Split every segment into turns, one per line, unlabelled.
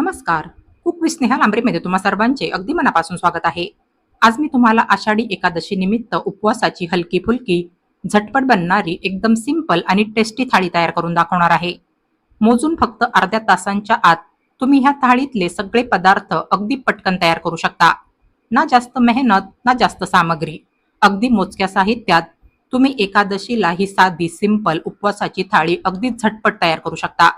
नमस्कार. कुक विस्नेहा लांबरेमध्ये तुम्हा सर्वांचे अगदी मनापासून स्वागत आहे. आज मी तुम्हाला आषाढी एकादशी निमित्त उपवासाची हलकी फुलकी झटपट बनणारी एकदम सिंपल आणि टेस्टी थाळी तयार करून दाखवणार आहे. मोजून फक्त अर्ध्या तासांच्या आत तुम्ही ह्या थाळीतले सगळे पदार्थ अगदी पटकन तयार करू शकता. ना जास्त मेहनत ना जास्त सामग्री. अगदी मोजक्या साहित्यात तुम्ही एकादशीला ही साधी सिंपल उपवासाची थाळी अगदी झटपट तयार करू शकता.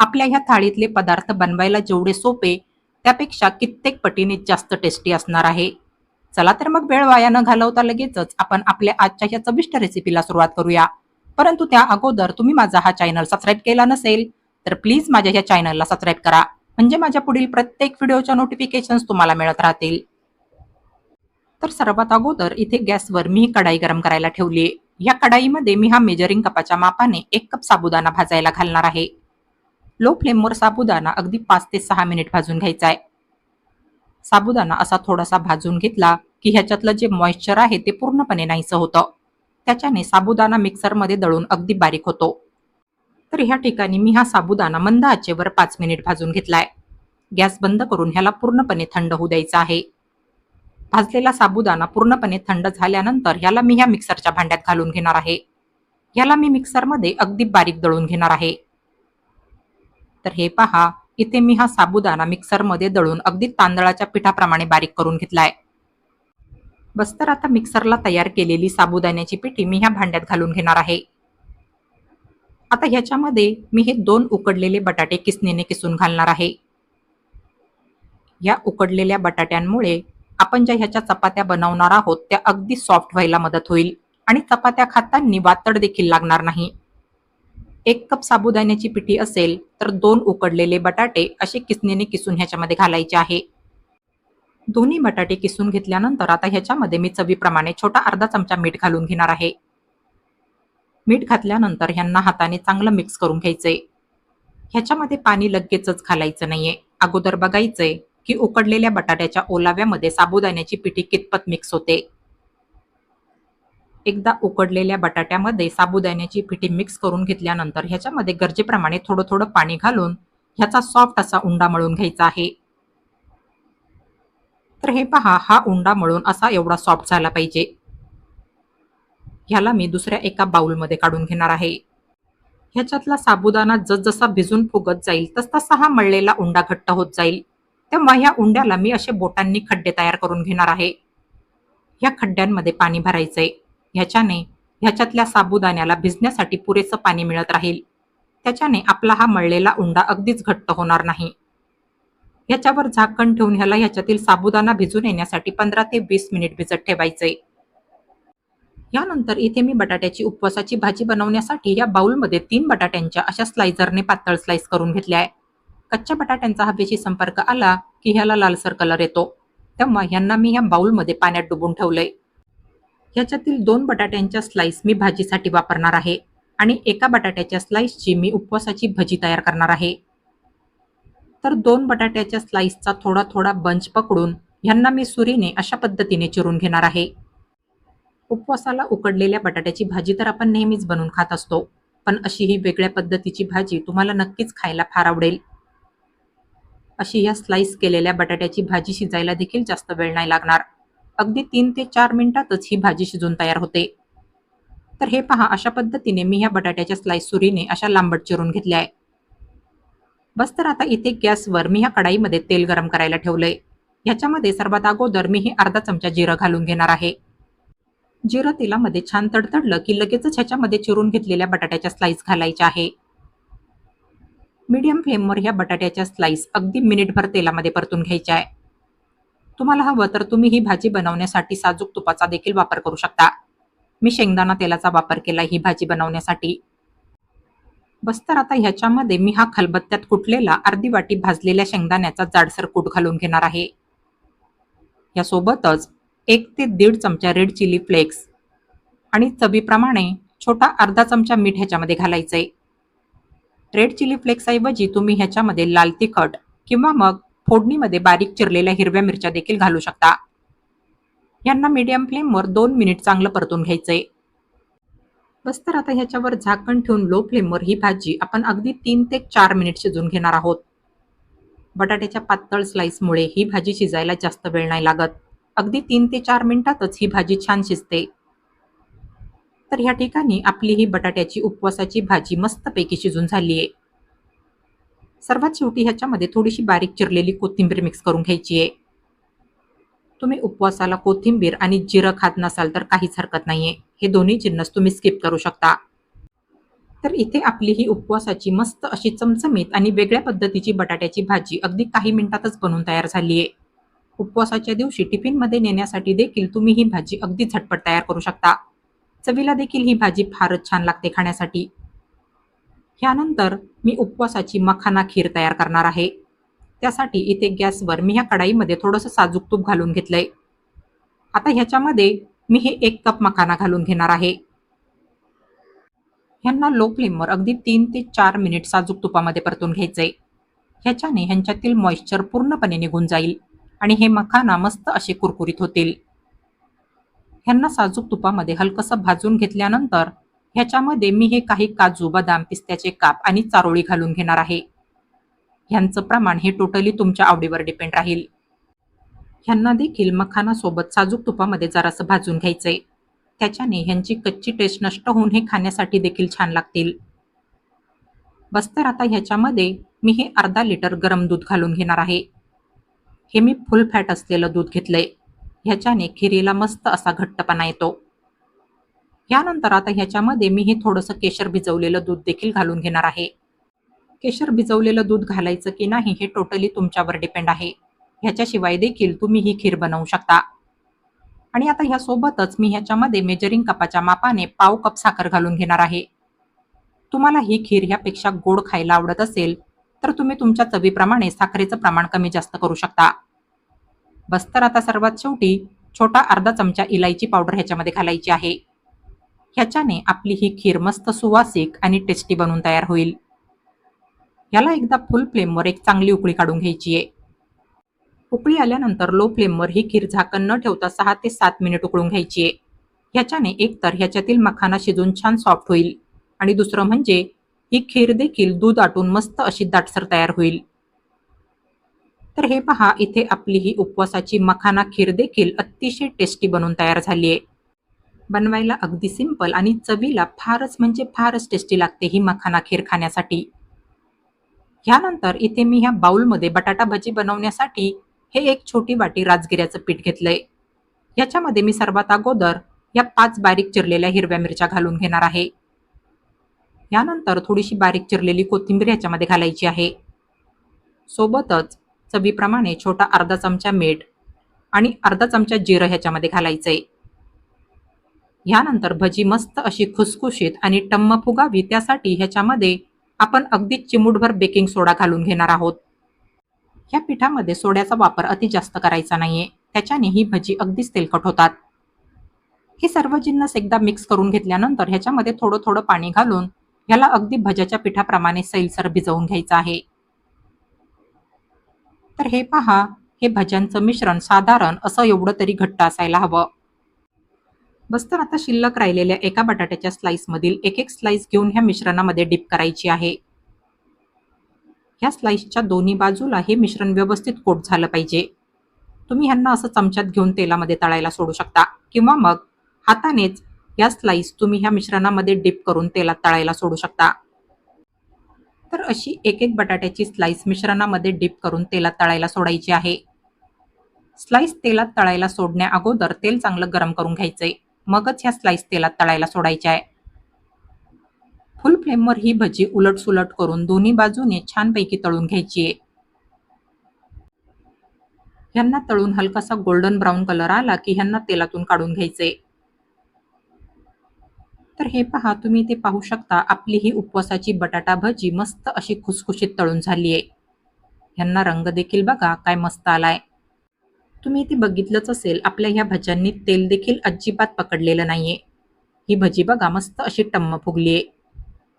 आपल्या ह्या थाळीतले पदार्थ बनवायला जेवढे सोपे त्यापेक्षा कित्येक पटीने जास्त टेस्टी असणार आहे. चला तर मग वेळ वाया न घालवता लगेचच आपण आपल्या आजच्या ह्या चविष्ट रेसिपीला सुरुवात करूया. परंतु त्या अगोदर तुम्ही माझा हा चॅनल सबस्क्राईब केला नसेल तर प्लीज माझ्या ह्या चॅनलला सबस्क्राईब करा. म्हणजे माझ्या पुढील प्रत्येक व्हिडिओच्या नोटिफिकेशन्स तुम्हाला मिळत राहतील. तर सर्वात अगोदर इथे गॅसवर मी कढाई गरम करायला ठेवली या कढाईमध्ये मी हा मेजरिंग कपाच्या मापाने एक कप साबुदाणा भाजायला घालणार आहे. लो फ्लेमवर साबुदाणा अगदी पाच ते सहा मिनिट भाजून घ्यायचा आहे साबुदाणा असा थोडासा भाजून घेतला की ह्याच्यातलं जे मॉइश्चर आहे ते पूर्णपणे नाहीसं होतं. त्याच्याने साबुदाणा मिक्सरमध्ये दळून अगदी बारीक होतो. तर ह्या ठिकाणी मी हा साबुदाणा मंद आचेवर पाच मिनिट भाजून घेतलाय. गॅस बंद करून ह्याला पूर्णपणे थंड होऊ द्यायचा आहे. भाजलेला साबुदाणा पूर्णपणे थंड झाल्यानंतर ह्याला मी ह्या मिक्सरच्या भांड्यात घालून घेणार आहे. ह्याला मी मिक्सरमध्ये अगदी बारीक दळून घेणार आहे. तर हे पहा इथे मी हा साबुदाणा मिक्सरमध्ये दळून अगदी तांदळाच्या पिठाप्रमाणे बारीक करून घेतलाय. बस तर आता मिक्सरला तयार केलेली साबुदाण्याची पिठी मी ह्या भांड्यात घालून घेणार आहे. आता ह्याच्यामध्ये मी हे दोन उकडलेले बटाटे किसणीने किसून घालणार आहे. या उकडलेल्या बटाट्यांमुळे आपण ज्या ह्याच्या चपात्या बनवणार आहोत त्या अगदी सॉफ्ट व्हायला मदत होईल आणि चपात्या खाताना वातड देखील लागणार नाही. एक कप साबुदाण्याची पिठी असेल तर दोन उकडलेले बटाटे असे किसणीने किसून ह्याच्यामध्ये घालायचे आहे. दोन्ही बटाटे किसून घेतल्यानंतर आता ह्याच्यामध्ये मी चवीप्रमाणे छोटा अर्धा चमचा मीठ घालून घेणार आहे. मीठ घातल्यानंतर ह्यांना हाताने चांगलं मिक्स करून घ्यायचंय. ह्याच्यामध्ये पाणी लगेचच घालायचं नाहीये. अगोदर बघायचंय की उकडलेल्या बटाट्याच्या ओलाव्यामध्ये साबुदाण्याची पिठी कितपत मिक्स होते. एकदा उकडलेल्या बटाट्यामध्ये साबुदाण्याची पिठी मिक्स करून घेतल्यानंतर ह्याच्यामध्ये गरजेप्रमाणे थोडं थोडं पाणी घालून ह्याचा सॉफ्ट असा उंडा मळून घ्यायचा आहे. तर हे पहा हा उंडा मळून असा एवढा सॉफ्ट झाला पाहिजे. ह्याला मी दुसऱ्या एका बाउलमध्ये काढून घेणार आहे. ह्याच्यातला साबुदाणा जसजसा भिजून फुगत जाईल तसतसा हा मळलेला उंडा घट्ट होत जाईल. तेव्हा ह्या उंड्याला मी असे बोटांनी खड्डे तयार करून घेणार आहे. ह्या खड्ड्यांमध्ये पाणी भरायचंय. ह्याच्याने ह्याच्यातल्या साबुदाण्याला भिजण्यासाठी पुरेसं पाणी मिळत राहील. त्याच्याने आपला हा मळलेला उंडा अगदीच घट्ट होणार नाही. ह्याच्यावर झाकण ठेवून ह्याला ह्याच्यातील साबुदाणा भिजून येण्यासाठी पंधरा ते वीस मिनिट भिजत ठेवायचे. यानंतर इथे मी बटाट्याची उपवासाची भाजी बनवण्यासाठी या बाउलमध्ये तीन बटाट्यांच्या अशा स्लायझरने पातळ स्लाइस करून घेतल्या आहे. कच्च्या बटाट्यांचा हवेशी संपर्क आला की ह्याला लालसर कलर येतो. तेव्हा ह्यांना मी ह्या बाउलमध्ये पाण्यात डुबून ठेवलंय. ह्याच्यातील दोन बटाट्यांच्या स्लाइस मी भाजीसाठी वापरणार आहे आणि एका बटाट्याच्या स्लाइसची मी उपवासाची भजी तयार करणार आहे. तर दोन बटाट्याच्या स्लाइसचा थोडा थोडा बंच पकडून ह्यांना मी सुरीने अशा पद्धतीने चिरून घेणार आहे. उपवासाला उकडलेल्या बटाट्याची भाजी तर आपण नेहमीच बनवून खात असतो पण अशी ही वेगळ्या पद्धतीची भाजी तुम्हाला नक्कीच खायला फार आवडेल. अशी ह्या स्लाइस केलेल्या बटाट्याची भाजी शिजायला देखील जास्त वेळ नाही लागणार. अगदी तीन ते चार मिनिटातच ही भाजी शिजून तयार होते. तर हे पहा अशा पद्धतीने मी ह्या बटाट्याच्या स्लाइस सुरीने अशा लांबट चिरून घेतल्या आहे. बस तर आता इथे गॅसवर मी ह्या कढाईमध्ये तेल गरम करायला ठेवलंय. ह्याच्यामध्ये सर्वात अगोदर मी हे अर्धा चमचा जिरं घालून घेणार आहे. जिरं तेलामध्ये छान तडतडलं की लगेचच ह्याच्यामध्ये चिरून घेतलेल्या बटाट्याच्या स्लाइस घालायच्या आहे. मीडियम फ्लेमवर ह्या बटाट्याच्या स्लाइस अगदी मिनिटभर तेलामध्ये परतून घ्यायच्या आहे. तुम्हाला हवं तर तुम्ही ही भाजी बनवण्यासाठी साजूक तुपाचा देखील वापर करू शकता. मी शेंगदाणा तेलाचा वापर केला ही भाजी बनवण्यासाठी. बस तर आता ह्याच्यामध्ये मी हा खलबत्त्यात कुटलेला अर्धी वाटी भाजलेल्या शेंगदाण्याचा जाडसर कूट घालून घेणार आहे. यासोबतच एक ते दीड चमचा रेड चिली फ्लेक्स आणि चवीप्रमाणे छोटा अर्धा चमचा मीठ ह्याच्यामध्ये घालायचंय. रेड चिली फ्लेक्सऐवजी तुम्ही ह्याच्यामध्ये लाल तिखट किंवा मग फोडणीमध्ये बारीक चिरलेल्या हिरव्या मिरच्या देखील घालू शकता. यांना मीडियम फ्लेमवर दोन मिनिट चांगलं परतून घ्यायचंय. बस तर आता ह्याच्यावर झाकण ठेवून लो फ्लेमवर ही भाजी आपण अगदी तीन ते चार मिनिट शिजून घेणार आहोत. बटाट्याच्या पातळ स्लाइसमुळे ही भाजी शिजायला जास्त वेळ नाही लागत. अगदी तीन ते चार मिनिटातच ही भाजी छान शिजते. तर ह्या ठिकाणी आपली ही बटाट्याची उपवासाची भाजी मस्तपैकी शिजून झाली आहे सर्वात शेवटी ह्याच्यामध्ये थोडीशी बारीक चिरलेली कोथिंबीर मिक्स करून घ्यायची आहे. तुम्ही उपवासाला कोथिंबीर आणि जिरं खात नसाल तर काहीच हरकत नाहीये. हे दोन्ही जिन्नस तुम्ही स्किप करू शकता. तर इथे आपली ही उपवासाची मस्त अशी चमचमीत आणि वेगळ्या पद्धतीची बटाट्याची भाजी अगदी काही मिनिटातच बनवून तयार झाली आहे. उपवासाच्या दिवशी टिफिनमध्ये नेण्यासाठी देखील तुम्ही ही भाजी अगदी झटपट तयार करू शकता. चवीला देखील ही भाजी फारच छान लागते खाण्यासाठी. ह्यानंतर मी उपवासाची मखाना खीर तयार करणार आहे. त्यासाठी इथे गॅसवर मी ह्या कढाईमध्ये थोडंसं साजूक तूप घालून घेतलंय. आता ह्याच्यामध्ये मी हे एक कप मखाना घालून घेणार आहे. ह्यांना लो फ्लेमवर अगदी तीन ते चार मिनिट साजूक तुपामध्ये परतून घ्यायचंय. ह्याच्याने ह्यांच्यातील मॉइश्चर पूर्णपणे निघून जाईल आणि हे मखाना मस्त असे कुरकुरीत होतील. ह्यांना साजूक तुपामध्ये हलकंसं भाजून घेतल्यानंतर ह्याच्यामध्ये मी हे काही काजू बदाम पिस्त्याचे काप आणि चारोळी घालून घेणार आहे. ह्यांचं प्रमाण हे टोटली तुमच्या आवडीवर डिपेंड राहील. ह्यांना देखील मखानासोबत साजूक तुपामध्ये जरासं भाजून घ्यायचंय. त्याच्याने ह्यांची कच्ची टेस्ट नष्ट होऊन हे खाण्यासाठी देखील छान लागतील. बस तर आता ह्याच्यामध्ये मी हे अर्धा लिटर गरम दूध घालून घेणार आहे. हे मी फुल फॅट असलेलं दूध घेतलंय. ह्याच्याने खिरीला मस्त असा घट्टपणा येतो. यानंतर आता ह्याच्यामध्ये मी हे थोडंसं केशर भिजवलेलं दूध देखील घालून घेणार आहे. केशर भिजवलेलं दूध घालायचं की नाही हे टोटली तुमच्यावर डिपेंड आहे. ह्याच्याशिवाय देखील तुम्ही ही खीर बनवू शकता. आणि आता ह्यासोबतच मी ह्याच्यामध्ये मेजरिंग कपाच्या मापाने पाव कप साखर घालून घेणार आहे. तुम्हाला ही खीर ह्यापेक्षा गोड खायला आवडत असेल तर तुम्ही तुमच्या चवीप्रमाणे साखरेचं प्रमाण कमी जास्त करू शकता. बस तर आता सर्वात शेवटी छोटा अर्धा चमचा इलायची पावडर ह्याच्यामध्ये घालायची आहे. ह्याच्याने आपली ही खीर मस्त सुवासिक आणि टेस्टी बनवून तयार होईल. याला एकदा फुल फ्लेमवर एक चांगली उकळी काढून घ्यायची आहे. उकळी आल्यानंतर लो फ्लेमवर ही खीर झाकण न ठेवता सहा ते सात मिनिट उकळून घ्यायची आहे. ह्याच्याने एकतर ह्याच्यातील मखाना शिजून छान सॉफ्ट होईल आणि दुसरं म्हणजे ही खीर देखील दूध आटून मस्त अशी दाटसर तयार होईल. तर हे पहा इथे आपली ही उपवासाची मखाना खीर देखील अतिशय टेस्टी बनवून तयार झाली आहे. बनवायला अगदी सिंपल आणि चवीला फारच म्हणजे फारच टेस्टी लागते ही मखाना खीर खाण्यासाठी. ह्यानंतर इथे मी ह्या बाउलमध्ये बटाटा भजी बनवण्यासाठी हे एक छोटी वाटी राजगिऱ्याचं पीठ घेतलंय. याच्यामध्ये मी सर्वात अगोदर या पाच बारीक चिरलेल्या हिरव्या मिरच्या घालून घेणार आहे. यानंतर थोडीशी बारीक चिरलेली कोथिंबीर ह्याच्यामध्ये घालायची आहे. सोबतच चवीप्रमाणे छोटा अर्धा चमचा मीठ आणि अर्धा चमचा जिरं ह्याच्यामध्ये घालायचंय. ह्यानंतर भजी मस्त अशी खुसखुशीत आणि टम्म फुगावी त्यासाठी ह्याच्यामध्ये आपण अगदी चिमूटभर बेकिंग सोडा घालून घेणार आहोत. ह्या पिठामध्ये सोड्याचा वापर अति जास्त करायचा नाहीये. त्याच्याने ही भजी अगदीच तेलकट होतात. हे सर्व जिन्नस एकदा मिक्स करून घेतल्यानंतर ह्याच्यामध्ये थोडं थोडं पाणी घालून ह्याला अगदी भज्याच्या पिठाप्रमाणे सैलसर भिजवून घ्यायचं आहे. तर हे पहा हे भज्यांचं मिश्रण साधारण असं एवढं तरी घट्ट असायला हवं. बस्तर आता शिल्लक राहिलेल्या एका बटाट्याच्या स्लाइसमधील एक एक स्लाइस घेऊन ह्या मिश्रणामध्ये डिप करायची आहे. ह्या स्लाइसच्या दोन्ही बाजूला हे मिश्रण व्यवस्थित कोट झालं पाहिजे. तुम्ही ह्यांना असं चमच्यात घेऊन तेलामध्ये तळायला सोडू शकता. किंवा मग हातानेच या स्लाइस तुम्ही ह्या मिश्रणामध्ये डिप करून तेलात तळायला सोडू शकता. तर अशी एक एक बटाट्याची स्लाइस मिश्रणामध्ये डिप करून तेलात तळायला सोडायची आहे. स्लाइस तेलात तळायला सोडण्या अगोदर तेल चांगलं गरम करून घ्यायचंय. मगच ह्या स्लाइस तेलात तळायला सोडायच्या आहे फुल फ्लेमवर ही भजी उलट सुलट करून दोन्ही बाजूने छानपैकी तळून घ्यायची आहे ह्यांना तळून हलकासा गोल्डन ब्राऊन कलर आला की ह्यांना तेलातून काढून घ्यायचे तर हे पहा तुम्ही ते पाहू शकता आपली ही उपवासाची बटाटा भजी मस्त अशी खुसखुशीत तळून झाली आहे ह्यांना रंग देखील बघा काय मस्त आलाय. तुम्ही ती बघितलंच असेल आपल्या ह्या भज्यांनी तेल देखील अजिबात पकडलेलं नाहीये. ही भजी बघा मस्त अशी टम्म फुगलीये.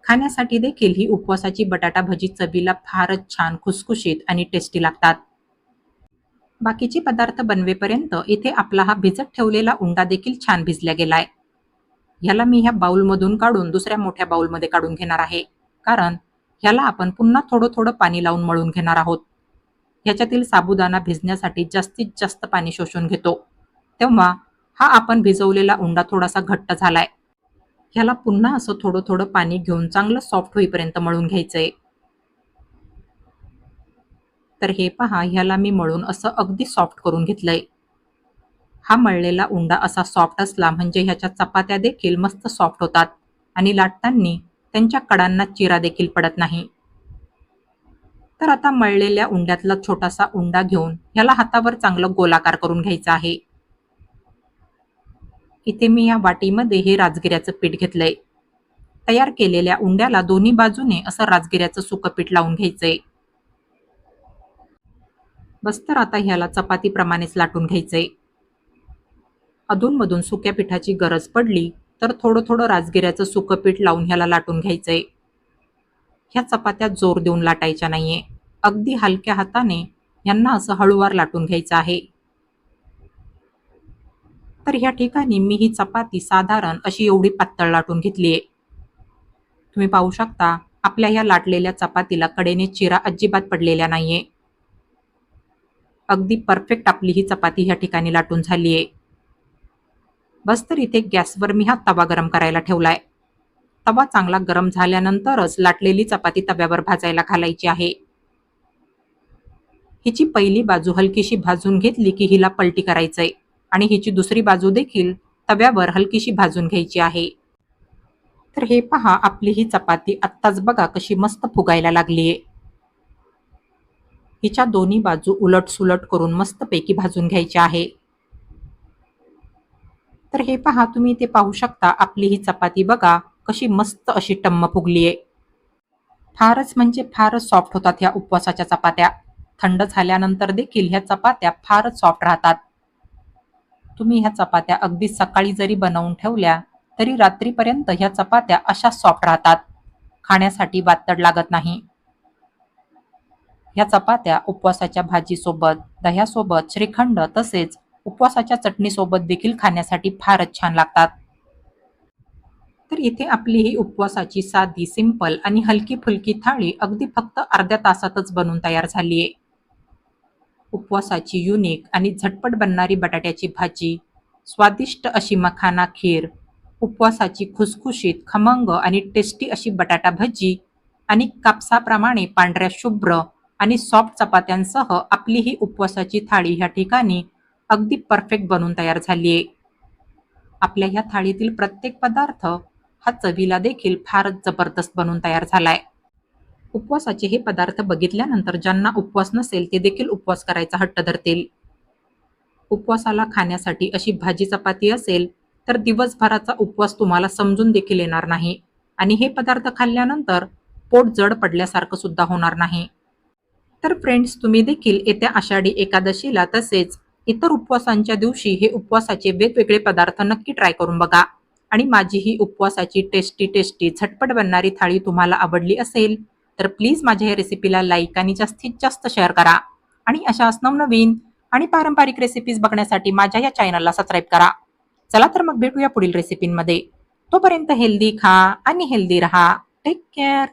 खाण्यासाठी देखील ही उपवासाची बटाटा भजी चवीला फारच छान खुसखुशीत आणि टेस्टी लागतात. बाकीचे पदार्थ बनवेपर्यंत इथे आपला हा भिजत ठेवलेला उंडा देखील छान भिजला गेलाय. ह्याला मी ह्या बाउलमधून काढून दुसऱ्या मोठ्या बाउलमध्ये काढून घेणार आहे. कारण ह्याला आपण पुन्हा थोडं थोडं पाणी लावून मळून घेणार आहोत. ह्याच्यातील साबुदाणा भिजण्यासाठी जास्तीत जास्त पाणी शोषून घेतो. तेव्हा हा आपण भिजवलेला उंडा थोडासा घट्ट झालाय. ह्याला पुन्हा असं थोडं थोडं पाणी घेऊन चांगलं सॉफ्ट होईपर्यंत मळून घ्यायचंय. तर हे पहा ह्याला मी मळून असं अगदी सॉफ्ट करून घेतलंय. हा मळलेला उंडा असा सॉफ्ट असला म्हणजे ह्याच्या चपात्या देखील मस्त सॉफ्ट होतात आणि लाटताना त्यांच्या कडांना चिरा देखील पडत नाही. तर आता मळलेल्या उंड्यातला छोटासा उंडा घेऊन ह्याला हातावर चांगलं गोलाकार करून घ्यायचं आहे. इथे मी या वाटीमध्ये हे राजगिऱ्याचं पीठ घेतलंय. तयार केलेल्या उंड्याला दोन्ही बाजूने असं राजगिऱ्याचं सुकं पीठ लावून घ्यायचंय. बस तर आता ह्याला चपातीप्रमाणेच लाटून घ्यायचंय. अधूनमधून सुक्या पिठाची गरज पडली तर थोडं थोडं राजगिऱ्याचं सुकं पीठ लावून ह्याला लाटून घ्यायचंय. ह्या चपात्या जोर देऊन लाटायच्या नाहीये. अगदी हलक्या हाताने यांना असं हळूवार लाटून घ्यायचं आहे. तर ह्या ठिकाणी मी ही चपाती साधारण अशी एवढी पातळ लाटून घेतलीये. तुम्ही पाहू शकता आपल्या ह्या लाटलेल्या चपातीला कडेने चिरा अजिबात पडलेल्या नाहीये. अगदी परफेक्ट आपली ही चपाती ह्या ठिकाणी लाटून झालीये. बस तर इथे गॅसवर मी हा तवा गरम करायला ठेवलाय. तवा चांगला गरम झाल्यानंतरच लाटलेली चपाती तव्यावर भाजायला घालायची आहे. हिची पहिली बाजू हलकीशी भाजून घेतली की हिला पलटी करायचंय आणि हिची दुसरी बाजू देखील तव्यावर हलकीशी भाजून घ्यायची आहे. तर हे पहा आपली ही चपाती आत्ताच बघा कशी मस्त फुगायला लागलीये. हिच्या दोन्ही बाजू उलट सुलट करून मस्तपैकी भाजून घ्यायची आहे. तर हे पहा तुम्ही ते पाहू शकता आपली ही चपाती बघा कशी मस्त अशी टम्म फुगलीये. फारच म्हणजे फारच सॉफ्ट होतात ह्या उपवासाच्या चपात्या. थंड झाल्यानंतर देखील ह्या चपात्या फारच सॉफ्ट राहतात. तुम्ही ह्या चपात्या अगदी सकाळी जरी बनवून ठेवल्या तरी रात्रीपर्यंत ह्या चपात्या अशा सॉफ्ट राहतात. खाण्यासाठी वातड लागत नाही. ह्या चपात्या उपवासाच्या भाजीसोबत दह्यासोबत श्रीखंड तसेच उपवासाच्या चटणीसोबत देखील खाण्यासाठी फारच छान लागतात. तर इथे आपली ही उपवासाची साधी सिंपल आणि हलकी फुलकी थाळी अगदी फक्त अर्ध्या तासातच बनून तयार झालीये उपवासाची युनिक आणि झटपट बनणारी बटाट्याची भाजी स्वादिष्ट अशी मखाना खीर उपवासाची खुसखुशीत खमंग आणि टेस्टी अशी बटाटा भजी आणि कापसाप्रमाणे पांढऱ्या शुभ्र आणि सॉफ्ट चपात्यांसह आपली ही उपवासाची थाळी ह्या ठिकाणी अगदी परफेक्ट बनून तयार झाली आहे. आपल्या ह्या थाळीतील प्रत्येक पदार्थ हा चवीला देखील फारच जबरदस्त बनून तयार झालाय. उपवासाचे हे पदार्थ बघितल्यानंतर ज्यांना उपवास नसेल ते देखील उपवास करायचा हट्ट धरतील. उपवासाला खाण्यासाठी अशी भाजी चपाती असेल तर दिवसभराचा उपवास तुम्हाला समजून देखील येणार नाही. आणि हे पदार्थ खाल्ल्यानंतर पोट जड पडल्यासारखं सुद्धा होणार नाही. तर फ्रेंड्स तुम्ही देखील येत्या आषाढी एकादशीला तसेच इतर उपवासांच्या दिवशी हे उपवासाचे वेगवेगळे पदार्थ नक्की ट्राय करून बघा. आणि माझी ही उपवासाची टेस्टी टेस्टी झटपट बनणारी थाळी तुम्हाला आवडली असेल तर प्लीज माझ्या या रेसिपीला लाईक आणि जास्तीत जास्त शेअर करा. आणि अशाच नवनवीन आणि पारंपरिक रेसिपीज बघण्यासाठी माझ्या या चॅनलला सबस्क्राईब करा. चला तर मग भेटूया पुढील रेसिपींमध्ये तोपर्यंत हेल्दी खा आणि हेल्दी रहा. Take care